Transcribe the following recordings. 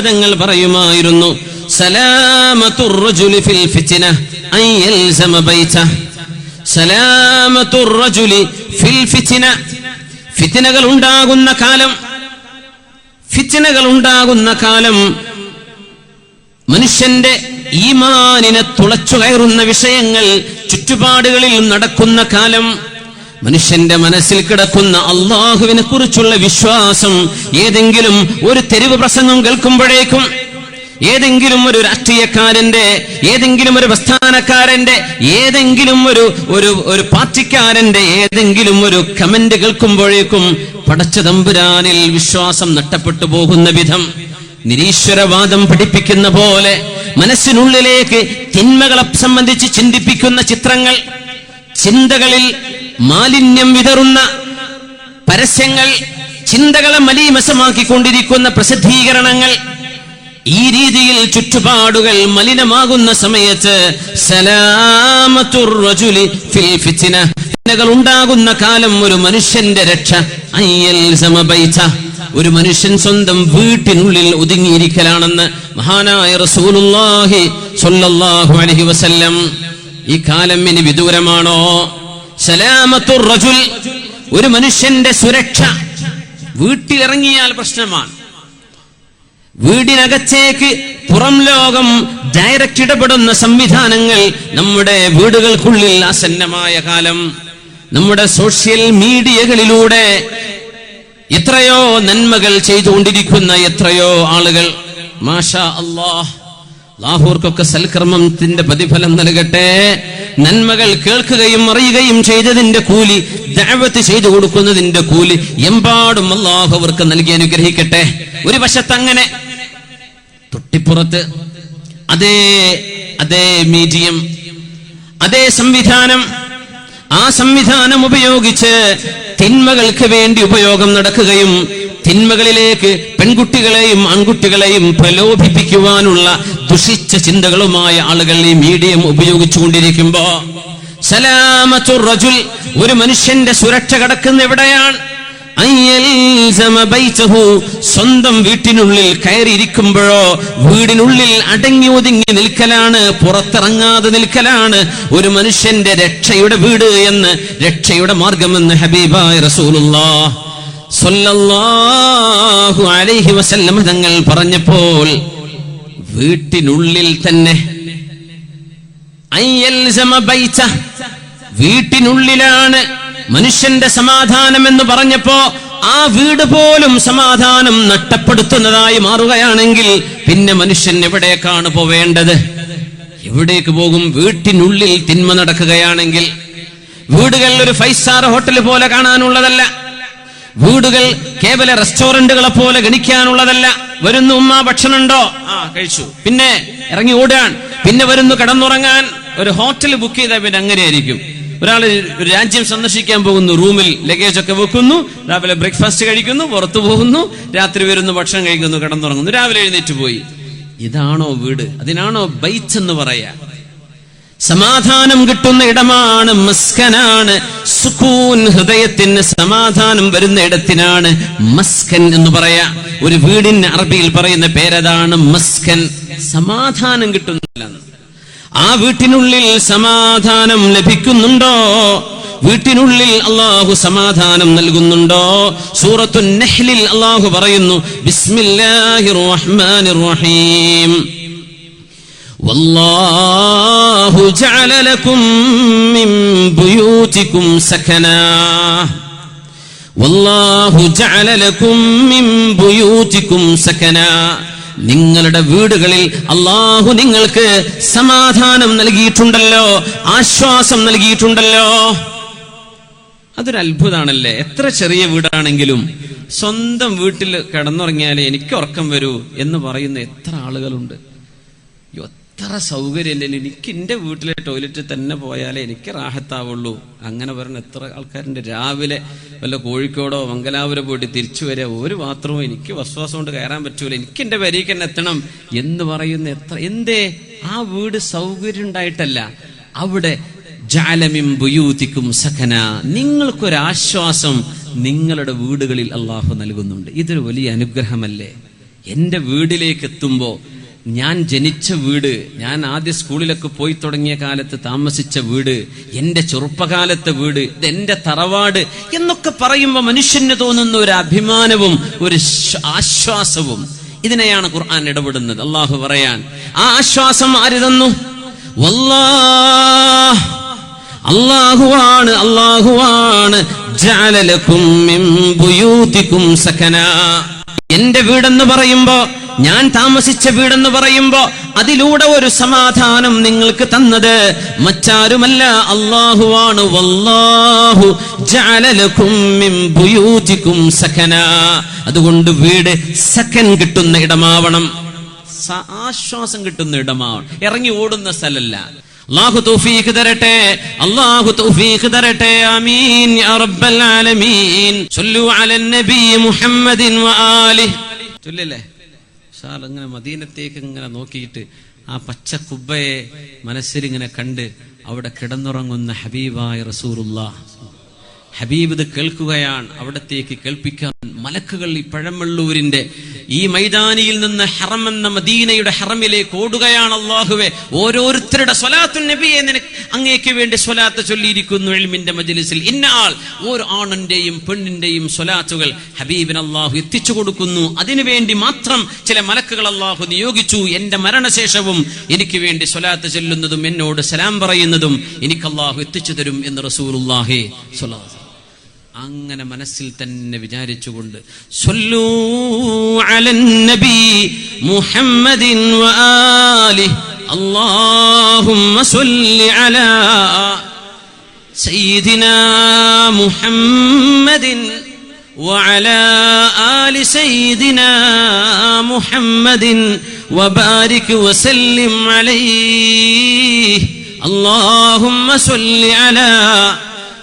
തങ്ങൾ പറയുമായിരുന്നു ഫിത്തിനകൾ ഉണ്ടാകുന്ന കാലം ഫിത്നകൾ ഉണ്ടാകുന്ന കാലം മനുഷ്യന്റെ ഈമാനിനെ തുളച്ചു കയറുന്ന വിഷയങ്ങൾ ചുറ്റുപാടുകളിൽ നടക്കുന്ന കാലം മനുഷ്യന്റെ മനസ്സിൽ കിടക്കുന്ന അള്ളാഹുവിനെ കുറിച്ചുള്ള വിശ്വാസം ഏതെങ്കിലും ഒരു തെരുവ് പ്രസംഗം കേൾക്കുമ്പോഴേക്കും ഏതെങ്കിലും ഒരു രാഷ്ട്രീയക്കാരന്റെ ഏതെങ്കിലും ഒരു പ്രസ്ഥാനക്കാരന്റെ ഏതെങ്കിലും ഒരു ഒരു ഒരു പാർട്ടിക്കാരന്റെ ഏതെങ്കിലും ഒരു കമന്റ് കേൾക്കുമ്പോഴേക്കും പടച്ച തമ്പുരാനിൽ വിശ്വാസം നഷ്ടപ്പെട്ടു പോകുന്ന വിധം നിരീശ്വരവാദം പഠിപ്പിക്കുന്ന പോലെ മനസ്സിനുള്ളിലേക്ക് തിന്മകളെ സംബന്ധിച്ച് ചിന്തിപ്പിക്കുന്ന ചിത്രങ്ങൾ ചിന്തകളിൽ മാലിന്യം വിതറുന്ന പരസ്യങ്ങൾ ചിന്തകളെ മലീമസമാക്കിക്കൊണ്ടിരിക്കുന്ന പ്രസിദ്ധീകരണങ്ങൾ ഈ രീതിയിൽ ചുറ്റുപാടുകൾ മലിനമാകുന്ന സമയത്ത് ഫിൽ ഉണ്ടാകുന്ന കാലം ഒരു മനുഷ്യന്റെ രക്ഷ. അയ്യൽ സമബൈത. ഒരു മനുഷ്യൻ സ്വന്തം വീട്ടിനുള്ളിൽ ഒതുങ്ങിയിരിക്കലാണെന്ന് മഹാനായ റസൂലുള്ളാഹി സ്വല്ലല്ലാഹു അലൈഹി വസല്ലം ഈ കാലം ഇനി വിദൂരമാണോ? സലാമത്തുർ റജുൽ ഒരു മനുഷ്യന്റെ സുരക്ഷ വീട്ടിലിറങ്ങിയാൽ പ്രശ്നമാണ്. വീടിനകത്തേക്ക് പുറം ലോകം ഡയറക്റ്റ് ഇടപെടുന്ന സംവിധാനങ്ങൾ നമ്മുടെ വീടുകൾക്കുള്ളിൽ ആസന്നമായ കാലം. നമ്മുടെ സോഷ്യൽ മീഡിയകളിലൂടെ എത്രയോ നന്മകൾ ചെയ്തുകൊണ്ടിരിക്കുന്ന എത്രയോ ആളുകൾ. മാഷാ അല്ലാഹ് ലാഹൂർക്കൊക്കെ സൽക്കർമ്മത്തിന്റെ പ്രതിഫലം നൽകട്ടെ. നന്മകൾ കേൾക്കുകയും അറിയുകയും ചെയ്തതിന്റെ കൂലി ദഅവത്ത് ചെയ്തു കൊടുക്കുന്നതിന്റെ കൂലി എമ്പാടും അള്ളാഹു അവർക്ക് നൽകി അനുഗ്രഹിക്കട്ടെ. ഒരു വശത്ത് അങ്ങനെ തൊട്ടിപ്പുറത്ത് അതേ അതേ മീഡിയം അതേ സംവിധാനം ആ സംവിധാനം ഉപയോഗിച്ച് തിന്മകൾക്ക് വേണ്ടി ഉപയോഗം നടക്കുകയും തിന്മകളിലേക്ക് പെൺകുട്ടികളെയും ആൺകുട്ടികളെയും പ്രലോഭിപ്പിക്കുവാനുള്ള ദുഷിച്ച ചിന്തകളുമായ ആളുകൾ ഈ മീഡിയം ഉപയോഗിച്ചുകൊണ്ടിരിക്കുമ്പോ സലാമത്തുർ റജുൽ ഒരു മനുഷ്യന്റെ സുരക്ഷ കടക്കുന്ന എവിടെയാണ്. സ്വന്തം വീട്ടിനുള്ളിൽ കയറിയിരിക്കുമ്പോഴോ വീടിനുള്ളിൽ അടങ്ങി ഒതുങ്ങി നിൽക്കലാണ് പുറത്തിറങ്ങാതെ നിൽക്കലാണ് ഒരു മനുഷ്യന്റെ രക്ഷയുടെ വീട് എന്ന് രക്ഷയുടെ മാർഗമെന്ന് ഹബീബായ സ്വല്ലല്ലാഹു അലൈഹി തങ്ങൾ പറഞ്ഞപ്പോൾ വീട്ടിനുള്ളിൽ തന്നെ. വീട്ടിനുള്ളിലാണ് മനുഷ്യന്റെ സമാധാനം എന്ന് പറഞ്ഞപ്പോ ആ വീട് പോലും സമാധാനം നഷ്ടപ്പെടുത്തുന്നതായി മാറുകയാണെങ്കിൽ പിന്നെ മനുഷ്യൻ എവിടേക്കാണ് പോവേണ്ടത്? എവിടേക്ക് പോകും? വീട്ടിനുള്ളിൽ തിന്മ നടക്കുകയാണെങ്കിൽ വീടുകൾ ഒരു ഫൈവ് സ്റ്റാർ ഹോട്ടൽ പോലെ കാണാനുള്ളതല്ല. വീടുകൾ കേവല റെസ്റ്റോറന്റുകളെ പോലെ ഗണിക്കാനുള്ളതല്ല. വരുന്നു ഉമ്മ ഭക്ഷണമുണ്ടോ? ആ കഴിച്ചു. പിന്നെ ഇറങ്ങി ഓടുകയാണ്. പിന്നെ വരുന്നു കിടന്നുറങ്ങാൻ. ഒരു ഹോട്ടൽ ബുക്ക് ചെയ്താൽ പിന്നെ അങ്ങനെയായിരിക്കും. ഒരാൾ ഒരു രാജ്യം സന്ദർശിക്കാൻ പോകുന്നു റൂമിൽ ലഗേജ് ഒക്കെ വെക്കുന്നു രാവിലെ ബ്രേക്ക്ഫാസ്റ്റ് കഴിക്കുന്നു പുറത്തു പോകുന്നു രാത്രി വരുന്നു ഭക്ഷണം കഴിക്കുന്നു കിടന്നുറങ്ങുന്നു രാവിലെ എഴുന്നേറ്റ് പോയി. ഇതാണോ വീട്? അതിനാണോ ബൈച്ച് എന്ന് പറയാ? സമാധാനം കിട്ടുന്ന ഇടമാണ് മസ്കനാണ്. സുഖൂൻ ഹൃദയത്തിന് സമാധാനം വരുന്ന ഇടത്തിനാണ് മസ്കൻ എന്ന് പറയാ. ഒരു വീടിന് അറബിയിൽ പറയുന്ന പേരതാണ് മസ്കൻ. സമാധാനം കിട്ടുന്നില്ല ആ വീട്ടിനുള്ളിൽ സമാധാനം ലഭിക്കുന്നുണ്ടോ വീട്ടിനുള്ളിൽ അള്ളാഹു സമാധാനം നൽകുന്നുണ്ടോ സൂറത്തു നെഹ്ലിൽ അള്ളാഹു പറയുന്നു ബിസ്മില്ലാഹിർ റഹ്മാനിർ റഹീം والله جعل لكم من بيوتكم سكنا والله جعل لكم من بيوتكم سكنا നിങ്ങളുടെ വീടുകളിൽ അള്ളാഹു നിങ്ങൾക്ക് സമാധാനം നൽകിയിട്ടുണ്ടല്ലോ ആശ്വാസം നൽകിയിട്ടുണ്ടല്ലോ. അതൊരു അത്ഭുതമാണല്ലേ എത്ര ചെറിയ വീടാണെങ്കിലും സ്വന്തം വീട്ടിൽ കിടന്നുറങ്ങിയാലേ എനിക്ക് ഉറക്കം വരൂ എന്ന് പറയുന്ന എത്ര ആളുകളുണ്ട്. എത്ര സൗകര്യമില്ല എനിക്ക് എന്റെ വീട്ടിലെ ടോയ്ലറ്റിൽ തന്നെ പോയാലേ എനിക്ക് റാഹത്താവുള്ളൂ. അങ്ങനെ പറഞ്ഞ എത്ര ആൾക്കാരുണ്ട്. രാവിലെ വല്ല കോഴിക്കോടോ മംഗലാപുരം പോയിട്ട് തിരിച്ചു വരെ ഒരു ബാത്റൂം എനിക്ക് വസ്വാസം കൊണ്ട് കയറാൻ പറ്റൂല. എനിക്ക് എന്റെ വരിക്ക് തന്നെ എത്തണം എന്ന് പറയുന്ന എത്ര എന്തേ? ആ വീട് സൗകര്യം ഉണ്ടായിട്ടല്ല. അവിടെ ജാലമിം ബുയൂതിക്കും സഖന. നിങ്ങൾക്കൊരാശ്വാസം നിങ്ങളുടെ വീടുകളിൽ അള്ളാഹു നൽകുന്നുണ്ട്. ഇതൊരു വലിയ അനുഗ്രഹമല്ലേ? എന്റെ വീടിലേക്ക് എത്തുമ്പോൾ ഞാൻ ജനിച്ച വീട് ഞാൻ ആദ്യ സ്കൂളിലൊക്കെ പോയി തുടങ്ങിയ കാലത്ത് താമസിച്ച വീട് എന്റെ ചെറുപ്പകാലത്തെ വീട് ഇത് എന്റെ തറവാട് എന്നൊക്കെ പറയുമ്പോൾ മനുഷ്യന് തോന്നുന്ന ഒരു അഭിമാനവും ഒരു ആശ്വാസവും ഇതിനെയാണ് ഖുർആൻ ഇടപെടുന്നത്. അള്ളാഹു പറയാൻ ആ ആശ്വാസം ആര് തന്നു? അള്ളാഹുവാണ് അള്ളാഹുവാണ് ജാലലക്കും എന്റെ വീടെന്ന് പറയുമ്പോ ഞാൻ താമസിച്ച വീടെന്ന് പറയുമ്പോ അതിലൂടെ ഒരു സമാധാനം നിങ്ങൾക്ക് തന്നത്. മറ്റാരുമല്ല അള്ളാഹുവാണ് വല്ലാഹു ബുയൂതിക്കും സകന അതുകൊണ്ട് വീട് സെക്കൻ കിട്ടുന്ന ഇടമാവണം. ആശ്വാസം കിട്ടുന്ന ഇടമാവണം. ഇറങ്ങി ഓടുന്ന സ്ഥലല്ല. അള്ളാഹു തൗഫീഖ് തരട്ടെ. അള്ളാഹു തൗഫീഖ് തരട്ടെ. ആമീൻ. യാ റബ്ബൽ ആലമീൻ. സല്ലു അലൻ നബി മുഹമ്മദിൻ വആലിഹി ചൊല്ലില്ലേ ഷാൽ ഇങ്ങനെ മദീനത്തേക്ക് ഇങ്ങനെ നോക്കിയിട്ട് ആ പച്ച കുബ്ബയെ മനസ്സിൽ ഇങ്ങനെ കണ്ട് അവിടെ കിടന്നുറങ്ങുന്ന ഹബീബായ റസൂറുള്ള ഹബീബ് ഇത് കേൾക്കുകയാണ്. അവിടത്തേക്ക് കേൾപ്പിക്കാൻ മലക്കുകൾ ഈ പഴമള്ളൂരിന്റെ ഈ മൈതാനിയിൽ നിന്ന് ഹറം എന്ന മദീനയുടെ ഹറമിലേക്ക് ഓടുകയാണ് അള്ളാഹുവെ. ഓരോരുത്തരുടെ സ്വലാത്തു നബിയെ നിനക്ക് അങ്ങേക്ക് വേണ്ടി സ്വലാത്ത് ചൊല്ലിയിരിക്കുന്നു എൽമിന്റെ മജലിസിൽ. ഇന്ന ആൾ ഓരോ ആണിന്റെയും പെണ്ണിന്റെയും സ്വലാത്തുകൾ ഹബീബിൻ അള്ളാഹു എത്തിച്ചു കൊടുക്കുന്നു. അതിനുവേണ്ടി മാത്രം ചില മലക്കുകൾ അള്ളാഹു നിയോഗിച്ചു. എന്റെ മരണശേഷവും എനിക്ക് വേണ്ടി സ്വലാത്ത് ചൊല്ലുന്നതും എന്നോട് സലാം പറയുന്നതും എനിക്ക് അള്ളാഹു എത്തിച്ചു തരും എന്ന് അലൈഹി വസല്ലം. അങ്ങനെ മനസ്സിൽ തന്നെ വിചാരിച്ചുകൊണ്ട് സ്വല്ലൂ അലൻ നബി മുഹമ്മദിൻ വആലിഹി اللهم صل على سيدنا محمد وعلى آل سيدنا محمد وبارك وسلم عليه اللهم صل على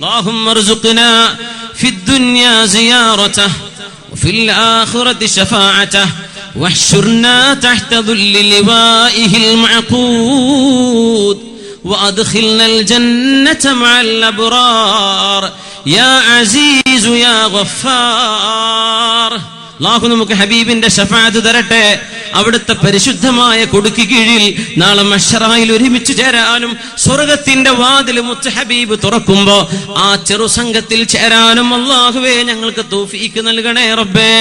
اللهم ارزقنا في الدنيا زيارته وفي الآخرة شفاعته واحشرنا تحت ظل لوائه المعقود وأدخلنا الجنة مع الأبرار. يا عزيز يا غفار. اللهم نمك حبيبنا شفاعة درته അവിടുത്തെ പരിശുദ്ധമായ കൊടുക്ക് കീഴിൽ നാളെ മഷറായിൽ ഒരുമിച്ച് ചേരാനും സ്വർഗത്തിന്റെ വാതിൽ മുത്ത് ഹബീബ് തുറക്കുമ്പോ ആ ചെറു സംഘത്തിൽ ചേരാനും അള്ളാഹുവേ ഞങ്ങൾക്ക് തോഫീക്ക് നൽകണേ റബ്ബേ.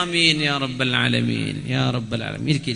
ആമീൻ യാ റബ്ബൽ ആലമീൻ. യാ റബ്ബൽ ഇരിക്കെ